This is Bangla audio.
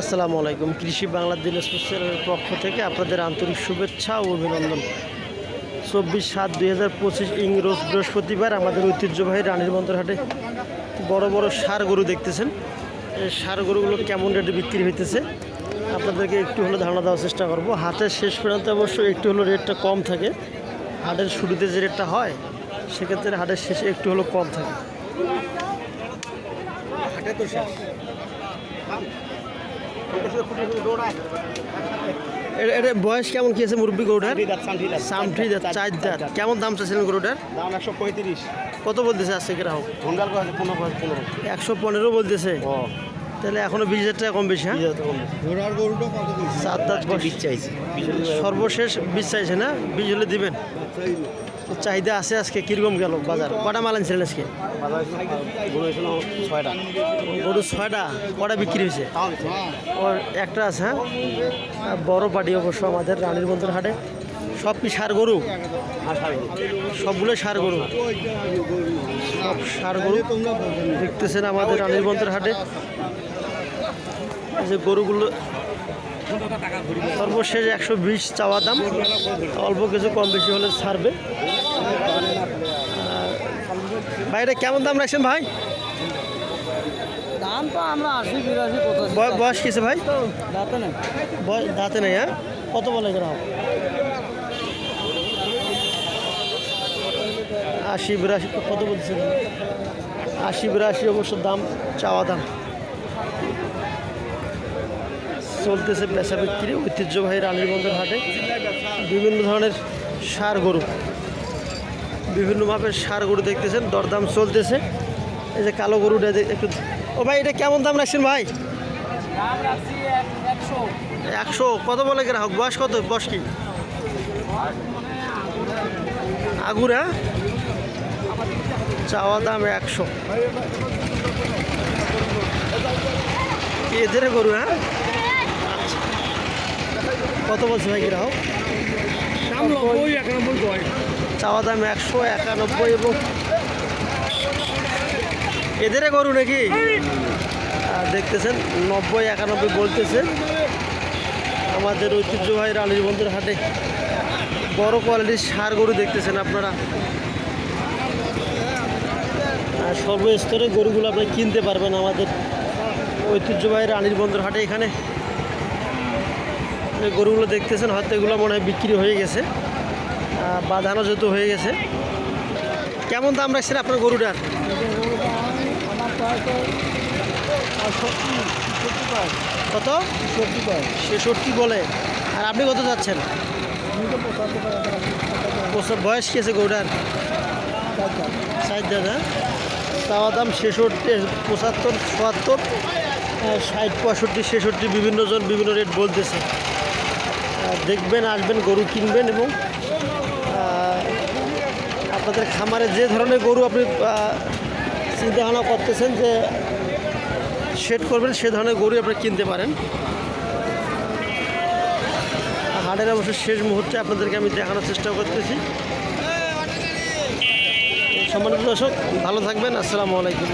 আসসালামু আলাইকুম। কৃষি বাংলা দিনাজপুরের পক্ষ থেকে আপনাদের আন্তরিক শুভেচ্ছা ও অভিনন্দন। চব্বিশ সাত দুই হাজার পঁচিশ ইংরোজ বৃহস্পতিবার আমাদের ঐতিহ্যবাহী রানীর বন্দরহাটে বড় বড় সার গরু দেখতেছেন। এই সার গরুগুলো কেমন রেটে বিক্রি হইতেছে? আপনাদেরকে একটু হলে ধারণা দেওয়ার চেষ্টা করব। হাটের শেষ পর্যন্ত অবশ্য একটু হলো রেটটা কম থাকে। হাটের শুরুতে যে রেটটা হয়, সেক্ষেত্রে হাটের শেষে একটু হলো কম থাকে। হাটে তো শেষ। এটা বয়স কেমন কি আছে মুরব্বী গরুটার? সামঠি দাঁত চার দাঁত কেমন দাম চাইছিলেন গরুটার? দাম একশো পঁয়ত্রিশ। কত বলতেছে আজকে গ্রাহক? একশো পনেরো বলতেছে। তাহলে এখনও বিশ হাজার টাকা কম বেশি হ্যাঁ? ঘোড়ার গরুটা কত সাত দাঁত বয়স চাইছি। সর্বশেষ বীজ চাইছে না? বীজ হলে দিবেন। চাহিদা আছে আজকে কীরকম গেল বাজার? কটা মাল আনছিলেন আজকে? গরু ছয়টা। গরু ছয়টা কটা বিক্রি হয়েছে? ওর একটা আছে হ্যাঁ? বড় পাটি অবশ্য আমাদের রানীর বন্ধুর হাটে। সব কি সার গরু? আর সবগুলো সার গরু। সব সার গরু। দেখতেছেন আমাদের রানীর বন্ধুর হাটে। যে গরুগুলো সর্বশেষ একশো বিশ চাওয়া দাম। অল্প কিছু কম বেশি হলে ছাড়বে। ভাই এটা কেমন দাম রাখছেন ভাই? দাম তো আমরা আশি বিরাশি বয়- বয়স কিসে ভাই? যাতে না বয়স দাঁতে নেই হ্যাঁ? কত বলে গ্রাহক আশি বিরাশি কত বলছেন? আশি বিরাশি অবশ্য দাম চাওয়া দাম। চলতেছে পেশা বিক্রি ঐতিহ্যবাহী রানীরগঞ্জের হাটে। বিভিন্ন ধরনের সার গরু। বিভিন্ন মাপের সার গরু দেখতেছেন, দরদাম চলতেছে। এই যে কালো গরুটা একটু, ও ভাই, এটা কেমন দাম রাখছেন ভাই? একশো। কত বলে গ্রাহক? বয়স কত? বয়স কি? আগুরা চাওয়া দাম একশো। এদের গরু হ্যাঁ। কত বলছে ভাই গ্রাহক? চাওয়া দাম একশো একানব্বই এবং এদের গরু নাকি? দেখতেছেন, নব্বই একানব্বই বলতেছে। আমাদের ঐতিহ্যবাহী রানীর বন্ধুর হাটে বড় কোয়ালিটির সার গরু দেখতেছেন আপনারা। সর্বস্তরে গরুগুলো আপনি কিনতে পারবেন আমাদের ঐতিহ্যবাহী রানীর বন্ধুর হাটে এখানে। যে গরুগুলো দেখতেছেন, হয়তো এগুলো মনে হয় বিক্রি হয়ে গেছে। বাঁধানো যেহেতু হয়ে গেছে। কেমন দাম রাখছেন আপনার গরুটার? কত? ছেষট্টি বলে। আর আপনি কত যাচ্ছেন? বয়স কি আছে গরুটার? ষাট দাদা। চাওয়া দাম ছেষট্টি, পঁচাত্তর, চুয়াত্তর ষাট, পঁয়ষট্টি, ছেষট্টি বিভিন্ন জন বিভিন্ন রেট বলতেছে। দেখবেন, আসবেন, গরু কিনবেন এবং আপনাদের খামারে যে ধরনের গরু আপনি চিন্তা ভাবনা করতেছেন যে সেট করবেন, সে ধরনের গরু আপনি কিনতে পারেন। হাটের অবশ্য শেষ মুহূর্তে আপনাদেরকে আমি দেখানোর চেষ্টা করতেছি। সম্মানিত দর্শক, ভালো থাকবেন। আসসালামু আলাইকুম